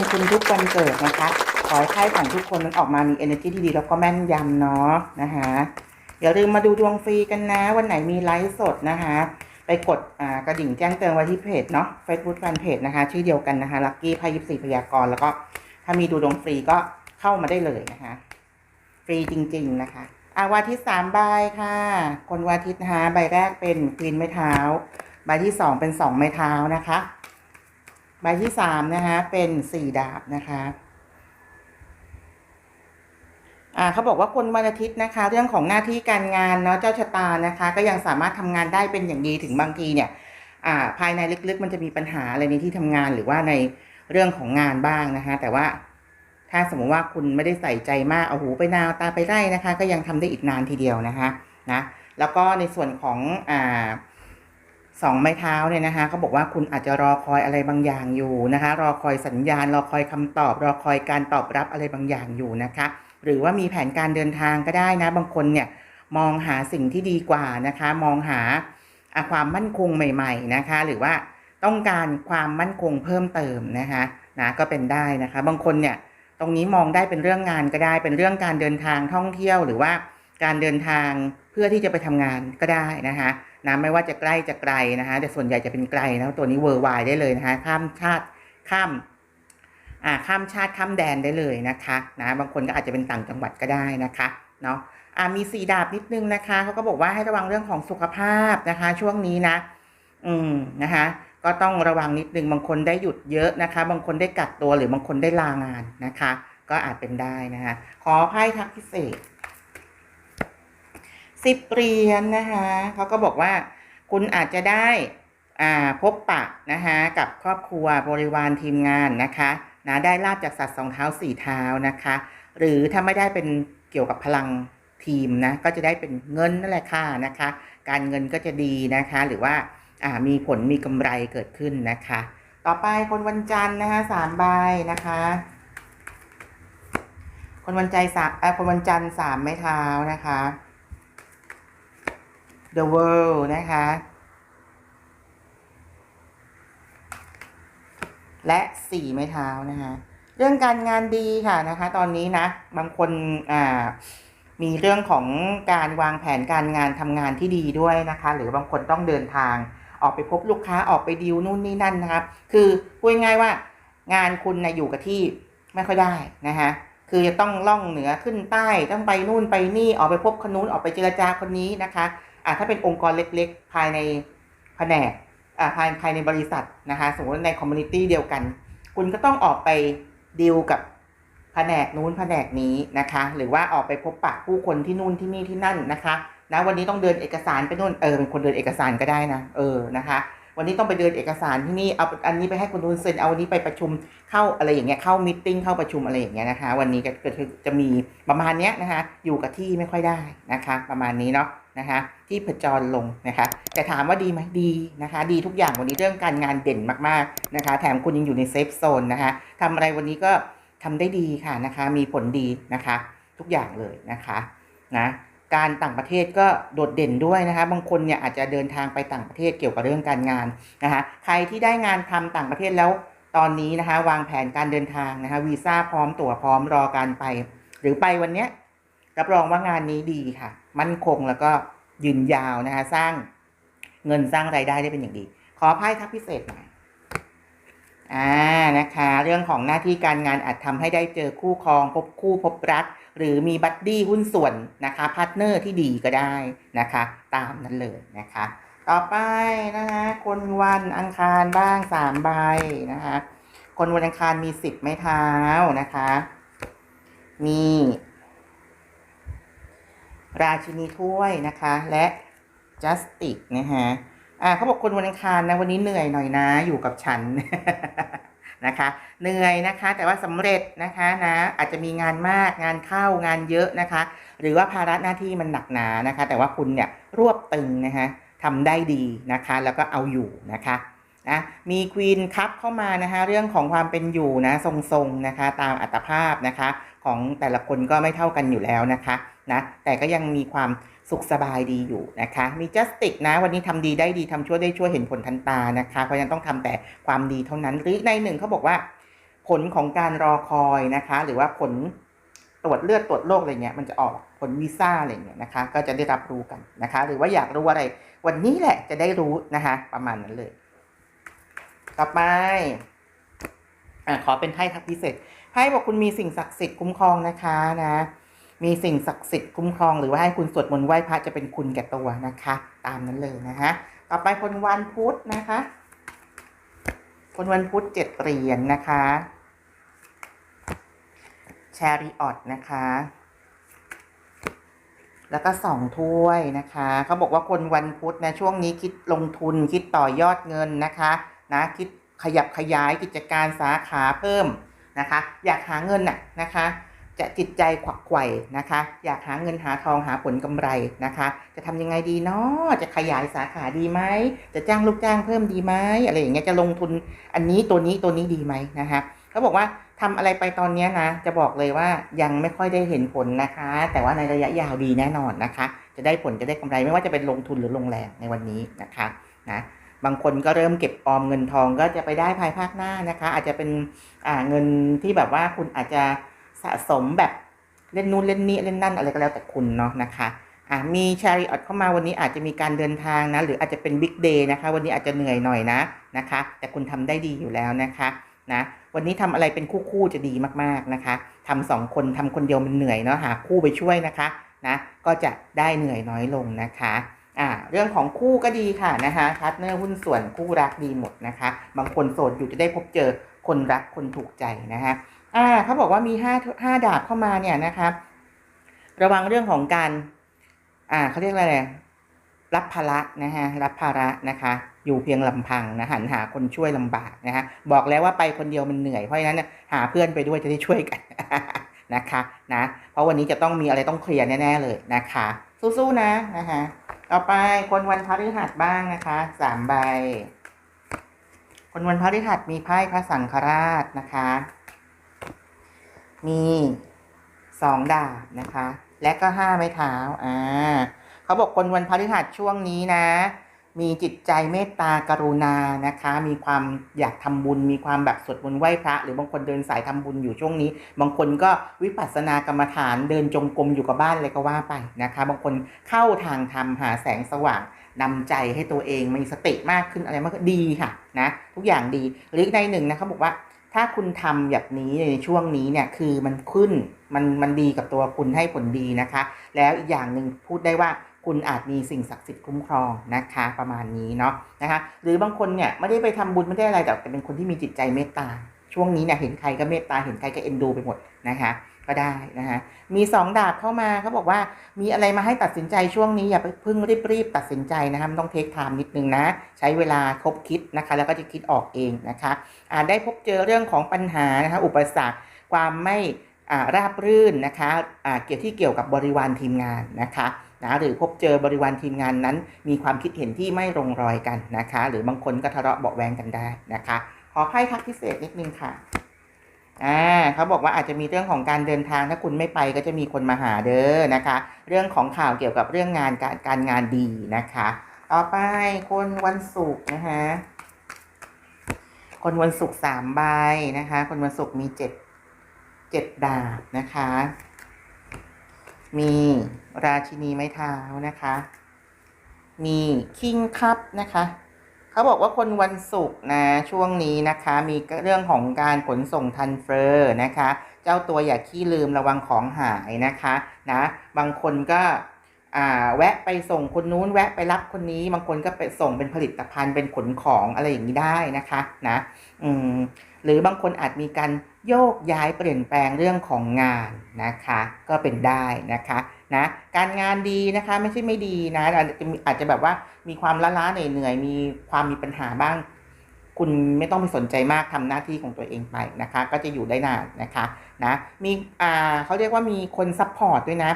านคุณทุกวันเกิดนะคะ ขอให้ไพ่ของทุกคนนั้นออกมามี energy ที่ดีแล้วก็แม่นยำเนาะนะคะอย่าลืมมาดูดวงฟรีกันนะ วันไหนมีไลฟ์สดนะคะ ไปกดกระดิ่งแจ้งเตือนไว้ที่เพจเนาะ Facebook Fan Page นะคะ ชื่อเดียวกันนะคะลัคกี้ไพ่ยิปซีพยากรแล้วก็ ถ้ามีดูดวงฟรีก็เข้ามาได้เลยนะคะ ฟรีจริง ๆ นะคะอาวาทิตสามใบค่ะ คนวาทิตนะคะใบแรกเป็นควีนไม้เท้า ใบที่สองเป็นสองไม้เท้านะคะ ใบที่สามนะคะ เป็นสี่ดาบนะคะอ่าเขาบอกว่าคนวันอาทิตย์นะคะ เรื่องของหน้าที่การงานเนาะเจ้าชะตานะคะ ก็ยังสามารถทำงานได้เป็นอย่างดีถึงบางทีเนี่ยอ่าภายในลึกๆ มันจะมีปัญหาอะไรในที่ทำงานหรือว่าในเรื่องของงานบ้างนะคะ แต่ว่าถ้าสมมติว่าคุณไม่ได้ใส่ใจมากเอาหูไปนาวตาไปไร่นะคะ ก็ยังทำได้อีกนานทีเดียวนะคะนะแล้วก็ในส่วนของอ่า สองไม้เท้าเนี่ยนะคะเขาบอกว่าคุณอาจจะรอคอยอะไรบางอย่างอยู่นะคะ รอคอยสัญญาณ รอคอยคำตอบ รอคอยการตอบรับอะไรบางอย่างอยู่นะคะ หรือว่ามีแผนการเดินทางก็ได้นะ บางคนเนี่ยมองหาสิ่งที่ดีกว่านะคะ มองหาความมั่นคงใหม่ ๆนะคะ หรือว่าต้องการความมั่นคงเพิ่มเติมนะคะนะก็เป็นได้นะคะ บางคนเนี่ยตรงนี้มองได้เป็นเรื่องงานก็ได้เป็นเรื่องการเดินทางท่องเที่ยวหรือว่าการเดินทางเพื่อที่จะไปทำงานก็ได้นะคะ นะไม่ว่าจะใกล้จะไกลนะคะแต่ส่วนใหญ่จะเป็นไกลนะตัวนี้เวอร์ไวได้เลยนะคะข้ามชาติข้ามอ่าข้ามชาติข้ามแดนได้เลยนะคะนะบางคนก็อาจจะเป็นต่างจังหวัดก็ได้นะคะเนาะอ่ามีสีดาบนิดนึงนะคะเขาก็บอกว่าให้ระวังเรื่องของสุขภาพนะคะ ช่วงนี้นะ อืมนะคะก็ต้องระวังนิดนึงบางคนได้หยุดเยอะนะคะ บางคนได้กักตัวหรือบางคนได้ลางานนะคะ ก็อาจเป็นได้นะคะขอไพ่ทักพิเศษ สิบเหรียญนะคะเขาก็บอกว่าคุณอาจจะได้อ่าพบปะนะคะกับครอบครัวบริวารทีมงานนะคะนะได้ลาบจากสัตว์สองเท้าสี่เท้านะคะ หรือถ้าไม่ได้เป็นเกี่ยวกับพลังทีมนะก็จะได้เป็นเงินนั่นแหละค่ะนะคะ การเงินก็จะดีนะคะ หรือว่าอ่ามีผลมีกำไรเกิดขึ้นนะคะ ต่อไปคนวันจันทร์นะคะสามใบนะคะ คนวันใจสามเอ่อคนวันจันทร์สามไม้เท้านะคะ The World นะคะ และสี่ไม้เท้านะคะเรื่องการงานดีค่ะนะคะ ตอนนี้นะ บางคนอ่ามีเรื่องของการวางแผนการงานทำงานที่ดีด้วยนะคะ หรือบางคนต้องเดินทางออกไปพบลูกค้าออกไปดีลนู่นนี่นั่นนะครับ คือพูดง่ายว่างานคุณนะอยู่กับที่ไม่ค่อยได้นะคะคือจะต้องล่องเหนือขึ้นใต้ต้องไปนู่นไปนี่ออกไปพบคนนู้นออกไปเจรจาคนนี้นะคะ อ่าถ้าเป็นองค์กรเล็กๆ ภายในแผนกอ่าภายภายในบริษัทนะคะสมมติในคอมมูนิตี้เดียวกัน คุณก็ต้องออกไปดีลกับแผนกนู้นแผนกนี้นะคะ หรือว่าออกไปพบปะผู้คนที่นู่นที่นี่ที่นั่นนะคะนะวันนี้ต้องเดินเอกสารไปนู่นเออเป็นคนเดินเอกสารก็ได้นะเออนะคะ วันนี้ต้องไปเดินเอกสารที่นี่เอาอันนี้ไปให้คนนู้นเซ็นเอาวันนี้ไปประชุมเข้าอะไรอย่างเงี้ยเข้ามิ팅เข้าประชุมอะไรอย่างเงี้ยนะคะ วันนี้ก็ก็คือจะมีประมาณเนี้ยนะคะ อยู่กับที่ไม่ค่อยได้นะคะ ประมาณนี้เนาะนะคะที่ผจรลงนะคะ แต่ถามว่าดีไหมดีนะคะ ดีทุกอย่างวันนี้เรื่องการงานเด่นมากๆนะคะ แถมคุณยังอยู่ในเซฟโซนนะคะทำอะไรวันนี้ก็ทำได้ดีค่ะนะคะ มีผลดีนะคะ ทุกอย่างเลยนะคะนะการต่างประเทศก็โดดเด่นด้วยนะคะ บางคนเนี่ยอาจจะเดินทางไปต่างประเทศเกี่ยวกับเรื่องการงานนะคะ ใครที่ได้งานทำต่างประเทศแล้วตอนนี้นะคะ วางแผนการเดินทางนะคะวีซ่าพร้อมตั๋วพร้อมรอการไป หรือไปวันเนี้ยรับรองว่างานนี้ดีค่ะ มั่นคงแล้วก็ยืนยาวนะคะสร้างเงินสร้างรายได้ได้เป็นอย่างดี ขอไพ่ทักพิเศษหน่อยอ่านะคะ เรื่องของหน้าที่การงานอาจทำให้ได้เจอคู่ครองพบคู่พบรัก หรือมีบัดดี้หุ้นส่วนนะคะพาร์ทเนอร์ที่ดีก็ได้นะคะ ตามนั้นเลยนะคะ ต่อไปนะคะคนวันอังคารบ้างสามใบนะคะคนวันอังคารมีสิบไม้เท้านะคะ มี ราชินีถ้วยนะคะ และจัสติกนะคะอ่าเขาบอกคนวันอังคารนะวันนี้เหนื่อยหน่อยนะ อยู่กับฉันนะคะ เหนื่อยนะคะ แต่ว่าสำเร็จนะคะนะอาจจะมีงานมากงานเข้างานเยอะนะคะ หรือว่าภาระหน้าที่มันหนักหนานะคะ แต่ว่าคุณเนี่ยรวบตึงนะคะทำได้ดีนะคะ แล้วก็เอาอยู่นะคะนะมีควีนคัพเข้ามานะคะเรื่องของความเป็นอยู่นะทรงๆนะคะ ตามอัตภาพนะคะ ของแต่ละคนก็ไม่เท่ากันอยู่แล้วนะคะ นะแต่ก็ยังมีความสุขสบายดีอยู่นะคะ มีจัสติกนะ วันนี้ทำดีได้ดีทำชั่วได้ชั่วเห็นผลทันตานะคะ เพราะฉะนั้นต้องทำแต่ความดีเท่านั้นหรือในหนึ่งเขาบอกว่า ผลของการรอคอยนะคะ หรือว่าผลตรวจเลือดตรวจโรคอะไรเงี้ยมันจะออกผลวีซ่าอะไรเงี้ยนะคะ ก็จะได้รับรู้กันนะคะ หรือว่าอยากรู้อะไร วันนี้แหละจะได้รู้นะคะ ประมาณนั้นเลย ต่อไปอะขอเป็นไพ่ทักพิเศษไพ่บอกคุณมีสิ่งศักดิ์สิทธิ์คุ้มครองนะคะนะ มีสิ่งศักดิ์สิทธิ์คุ้มครองหรือว่าให้คุณสวดมนต์ไหว้พระจะเป็นคุณแก่ตัวนะคะ ตามนั้นเลยนะคะต่อไปคนวันพุธนะคะ คนวันพุธเจ็ดเหรียญนะคะแชริออตนะคะ แล้วก็สองถ้วยนะคะเขาบอกว่าคนวันพุธนะช่วงนี้คิดลงทุนคิดต่อยอดเงินนะคะนะคิดขยับขยายกิจการสาขาเพิ่มนะคะ อยากหาเงินน่ะนะคะ จะจิตใจขวักไขว่นะคะ อยากหาเงินหาทองหาผลกำไรนะคะ จะทำยังไงดีเนาะจะขยายสาขาดีไหมจะจ้างลูกจ้างเพิ่มดีไหมอะไรอย่างเงี้ยจะลงทุนอันนี้ตัวนี้ตัวนี้ดีไหมนะคะเขาบอกว่าทำอะไรไปตอนนี้นะ จะบอกเลยว่ายังไม่ค่อยได้เห็นผลนะคะ แต่ว่าในระยะยาวดีแน่นอนนะคะ จะได้ผลจะได้กำไรไม่ว่าจะเป็นลงทุนหรือลงแรงในวันนี้นะคะนะบางคนก็เริ่มเก็บออมเงินทองก็จะไปได้ภายภาคหน้านะคะ อาจจะเป็นเงินที่แบบว่าคุณอาจจะ สะสมแบบเล่นนู่นเล่นนี่เล่นนั่นอะไรก็แล้วแต่คุณเนาะนะคะอ่ามีชาริออตเข้ามาวันนี้อาจจะมีการเดินทางนะ หรืออาจจะเป็นบิ๊กเดย์นะคะ วันนี้อาจจะเหนื่อยหน่อยนะนะคะ แต่คุณทำได้ดีอยู่แล้วนะคะนะวันนี้ทำอะไรเป็นคู่ๆจะดีมากๆนะคะทำสองคนทำคนเดียวมันเหนื่อยเนาะหาคู่ไปช่วยนะคะนะก็จะได้เหนื่อยน้อยลงนะคะอ่าเรื่องของคู่ก็ดีค่ะนะคะพาร์ทเนอร์หุ้นส่วนคู่รักดีหมดนะคะ บางคนโสดอยู่จะได้พบเจอคนรักคนถูกใจนะคะ อ่าเขาบอกว่ามีห้าห้าดาบเข้ามาเนี่ยนะคะระวังเรื่องของการ อ่าเขาเรียกอะไรรับภาระนะฮะรับภาระนะคะ อยู่เพียงลำพังนะหันหาคนช่วยลำบากนะคะบอกแล้วว่าไปคนเดียวมันเหนื่อยเพราะฉะนั้นหาเพื่อนไปด้วยจะได้ช่วยกันนะคะนะเพราะวันนี้จะต้องมีอะไรต้องเคลียร์แน่ๆเลยนะคะ สู้ๆนะนะคะต่อไปคนวันพฤหัสบ้างนะคะสามใบ คนวันพฤหัสมีไพ่พระสังฆราชนะคะ มีสองดาบนะคะ และก็ห้าไม้เท้าอ่าเขาบอกคนวันพฤหัสช่วงนี้นะ มีจิตใจเมตตากรุณานะคะ มีความอยากทำบุญ มีความแบบสวดมนต์ไหว้พระ หรือบางคนเดินสายทำบุญอยู่ช่วงนี้ บางคนก็วิปัสสนากรรมฐานเดินจงกรมอยู่กับบ้านอะไรก็ว่าไปนะคะ บางคนเข้าทางธรรมหาแสงสว่างนำใจให้ตัวเองมีสติมากขึ้นอะไรมากดีค่ะนะทุกอย่างดีหรือในหนึ่งนะเขาบอกว่า ถ้าคุณทำแบบนี้ในช่วงนี้เนี่ยคือมันขึ้นมันมันดีกับตัวคุณให้ผลดีนะคะ แล้วอีกอย่างหนึ่งพูดได้ว่าคุณอาจมีสิ่งศักดิ์สิทธิ์คุ้มครองนะคะประมาณนี้เนาะนะคะ หรือบางคนเนี่ยไม่ได้ไปทำบุญไม่ได้อะไรแต่เป็นคนที่มีจิตใจเมตตาช่วงนี้เนี่ยเห็นใครก็เมตตาเห็นใครก็เอ็นดูไปหมดนะคะ ก็ได้นะคะมีสองดาบเข้ามาเขาบอกว่ามีอะไรมาให้ตัดสินใจช่วงนี้อย่าไปพิ่งรีบรีบตัดสินใจนะคะมันต้องเทคไทม์นิดนึงนะ ใช้เวลาคบคิดนะคะ แล้วก็จะคิดออกเองนะคะอ่าได้พบเจอเรื่องของปัญหานะคะอุปสรรคความไม่ราบรื่นนะคะอ่าเกี่ยวที่เกี่ยวกับบริวารทีมงานนะคะนะหรือพบเจอบริวารทีมงานนั้น มีความคิดเห็นที่ไม่ลงรอยกันนะคะ หรือบางคนก็ทะเลาะเบาแวงกันได้นะคะ ขอไพ่ทักพิเศษนิดนึงค่ะ อ่าเขาบอกว่าอาจจะมีเรื่องของการเดินทางถ้าคุณไม่ไปก็จะมีคนมาหาเด้อนะคะ เรื่องของข่าวเกี่ยวกับเรื่องงานการการงานดีนะคะ ต่อไปคนวันศุกร์นะคะคนวันศุกร์สามใบนะคะ คนวันศุกร์มีเจ็ดเจ็ดดาบนะคะ มีราชินีไม้เท้านะคะ มีคิงคัพนะคะ เขาบอกว่าคนวันศุกร์นะช่วงนี้นะคะ มีเรื่องของการขนส่งทันเฟอร์นะคะ เจ้าตัวอย่าขี้ลืมระวังของหายนะคะนะบางคนก็อ่าแวะไปส่งคนนู้นแวะไปรับคนนี้ บางคนก็ไปส่งเป็นผลิตภัณฑ์เป็นขนของอะไรอย่างนี้ได้นะคะนะอืมหรือบางคนอาจมีการโยกย้ายเปลี่ยนแปลงเรื่องของงานนะคะ ก็เป็นได้นะคะ นะการงานดีนะคะไม่ใช่ไม่ดีนะอาจจะอาจจะแบบว่ามีความล้าๆเหนื่อยมีความมีปัญหาบ้าง คุณไม่ต้องไปสนใจมากทำหน้าที่ของตัวเองไปนะคะ ก็จะอยู่ได้นานนะคะนะมีอ่าเขาเรียกว่ามีคนซัพพอร์ตด้วยนะ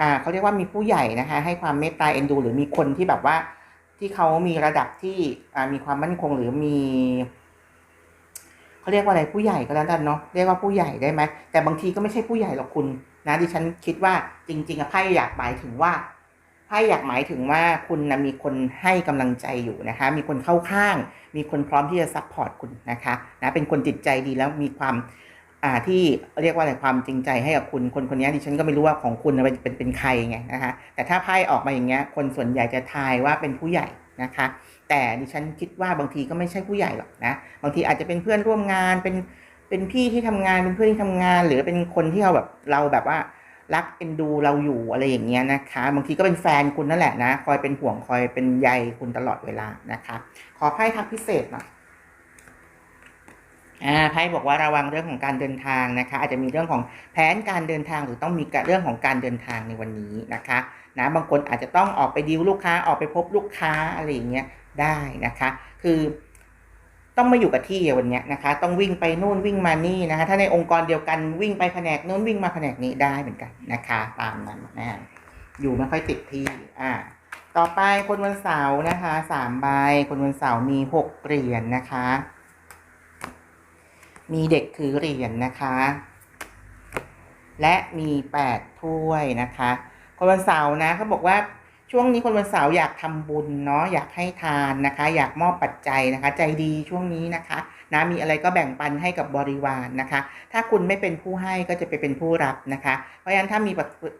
อ่าเขาเรียกว่ามีผู้ใหญ่นะคะ ให้ความเมตตาเอ็นดู หรือมีคนที่แบบว่าที่เขามีระดับที่อ่ามีความมั่นคงหรือมีเขาเรียกว่าอะไรผู้ใหญ่ก็แล้วกันเนาะเรียกว่าผู้ใหญ่ได้ไหมแต่บางทีก็ไม่ใช่ผู้ใหญ่หรอกคุณ นะดิฉันคิดว่าจริง ๆอะไพ่อยากหมายถึงว่าไพ่อยากหมายถึงว่าคุณนะมีคนให้กำลังใจอยู่นะคะ มีคนเข้าข้าง มีคนพร้อมที่จะซัพพอร์ตคุณนะคะนะเป็นคนจิตใจดีแล้วมีความอ่าที่เรียกว่าอะไรความจริงใจให้กับคุณคนคนนี้ดิฉันก็ไม่รู้ว่าของคุณเป็นเป็นเป็นใครไงนะคะแต่ถ้าไพ่ออกมาอย่างเงี้ยคนส่วนใหญ่จะทายว่าเป็นผู้ใหญ่นะคะ แต่ดิฉันคิดว่าบางทีก็ไม่ใช่ผู้ใหญ่หรอกนะบางทีอาจจะเป็นเพื่อนร่วมงานเป็น เป็นพี่ที่ทำงานเป็นเพื่อนที่ทำงาน หรือเป็นคนที่เราแบบเราแบบว่ารักเอ็นดูเราอยู่อะไรอย่างเงี้ยนะคะบางทีก็เป็นแฟนคุณนั่นแหละนะคอยเป็นห่วงคอยเป็นใยคุณตลอดเวลานะคะ ขอไพ่ทักพิเศษหน่อยอ่าไพ่บอกว่าระวังเรื่องของการเดินทางนะคะ อาจจะมีเรื่องของแผนการเดินทางหรือต้องมีเรื่องของการเดินทางในวันนี้นะคะนะบางคนอาจจะต้องออกไปดีลลูกค้าออกไปพบลูกค้าอะไรอย่างเงี้ยได้นะคะ คือ ต้องมาอยู่กับที่วันนี้นะคะ ต้องวิ่งไปนู่นวิ่งมานี่นะคะ ถ้าในองค์กรเดียวกันวิ่งไปแผนกนู้นวิ่งมาแผนกนี้ได้เหมือนกันนะคะ ตามนั้นนะฮะอยู่ไม่ค่อยติดที่อ่าต่อไปคนวันเสาร์นะคะสามใบคนวันเสาร์มีหกเหรียญนะคะ มีเด็กถือเหรียญนะคะ และมีแปดถ้วยนะคะ คนวันเสาร์นะเขาบอกว่า ช่วงนี้คนวันเสาร์อยากทำบุญเนาะอยากให้ทานนะคะ อยากมอบปัจจัยนะคะ ใจดีช่วงนี้นะคะนะมีอะไรก็แบ่งปันให้กับบริวารนนะคะ ถ้าคุณไม่เป็นผู้ให้ก็จะไปเป็นผู้รับนะคะ เพราะฉะนั้นถ้ามี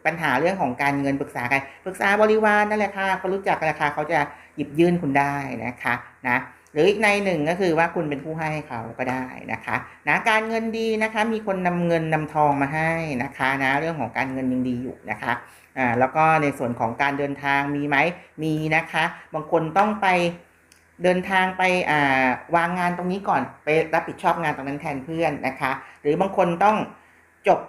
ปัญหาเรื่องของการเงินปรึกษาใครปรึกษาบริวารนั่นแหละค่ะเขารู้จักกันราคาเขาจะหยิบยื่นคุณได้นะคะนะ หรืออีกในหนึ่งก็คือว่าคุณเป็นผู้ให้เขาก็ได้นะคะนะการเงินดีนะคะมีคนนำเงินนำทองมาให้นะคะนะเรื่องของการเงินยังดีอยู่นะคะอ่าแล้วก็ในส่วนของการเดินทางมีไหมมีนะคะ บางคนต้องไปเดินทางไปอ่าวางงานตรงนี้ก่อนไปรับผิดชอบงานตรงนั้นแทนเพื่อนนะคะ หรือบางคนต้องจบ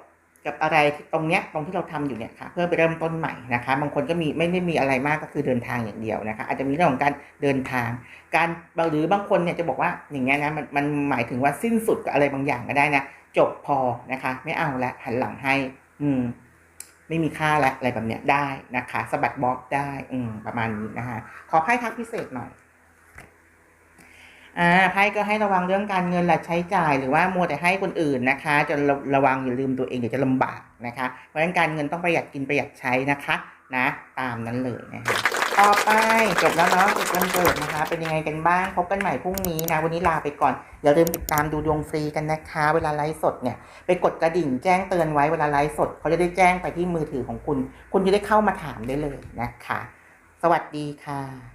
กับอะไรที่ตรงเนี้ยตรงที่เราทำอยู่เนี่ยค่ะเพื่อไปเริ่มต้นใหม่นะคะ บางคนก็มีไม่ได้มีอะไรมากก็คือเดินทางอย่างเดียวนะคะ อาจจะมีเรื่องของการเดินทาง การหรือบางคนเนี่ยจะบอกว่าอย่างเงี้ยนะมันมันหมายถึงว่าสิ้นสุดกับอะไรบางอย่างก็ได้นะจบพอนะคะ ไม่เอาละหันหลังให้ อืม ไม่มีค่าละอะไรแบบเนี้ยได้นะคะสะบัดบล็อกได้ อืมประมาณนี้นะคะขอไพ่ทักพิเศษหน่อย อ่าไพ่ก็ให้ระวังเรื่องการเงินและใช้จ่ายหรือว่ามัวแต่ให้คนอื่นนะคะจะระระวังอย่าลืมตัวเองเดี๋ยวจะลำบากนะคะ เพราะฉะนั้นการเงินต้องประหยัดกินประหยัดใช้นะคะนะตามนั้นเลยนะคะต่อไปจบแล้วเนาะจบวันเกิดนะคะ เป็นยังไงกันบ้างพบกันใหม่พรุ่งนี้นะ วันนี้ลาไปก่อนอย่าลืมติดตามดูดวงฟรีกันนะคะ เวลาไลฟ์สดเนี่ยไปกดกระดิ่งแจ้งเตือนไว้เวลาไลฟ์สดเขาจะได้แจ้งไปที่มือถือของคุณ คุณจะได้เข้ามาถามได้เลยนะคะ สวัสดีค่ะ